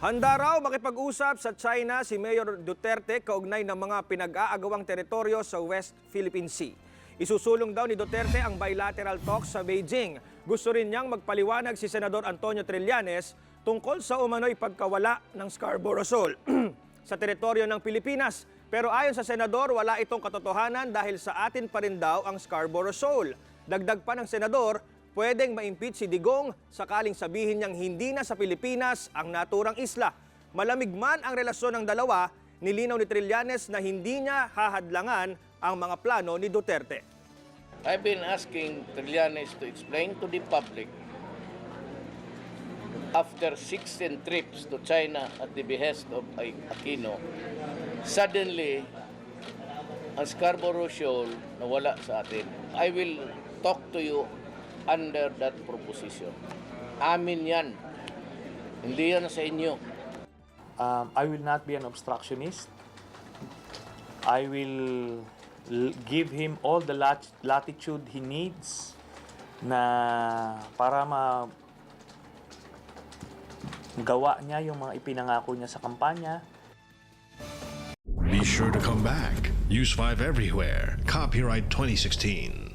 Handa raw makipag-usap sa China si Mayor Duterte kaugnay ng mga pinag-aagawang teritoryo sa West Philippine Sea. Isusulong daw ni Duterte ang bilateral talks sa Beijing. Gusto rin niyang magpaliwanag si Senador Antonio Trillanes tungkol sa umano'y pagkawala ng Scarborough Shoal sa teritoryo ng Pilipinas. Pero ayon sa Senador, wala itong katotohanan dahil sa atin pa rin daw ang Scarborough Shoal. Dagdag pa ng Senador, pwedeng ma-impeach si Digong sakaling sabihin niyang hindi na sa Pilipinas ang naturang isla. Malamig man ang relasyon ng dalawa, nilinaw ni Trillanes na hindi niya hahadlangan ang mga plano ni Duterte. I've been asking Trillanes to explain to the public after 16 trips to China at the behest of Aquino, suddenly, ang Scarborough Shoal nawala sa atin. I will talk to you under that proposition. Amin yan. Hindi yan sa inyo. Um, I will not be an obstructionist. I will give him all the lat- latitude he needs na para ma gawa niya yung mga ipinangako niya sa kampanya. Be sure to come back. Use 5 everywhere. Copyright 2016.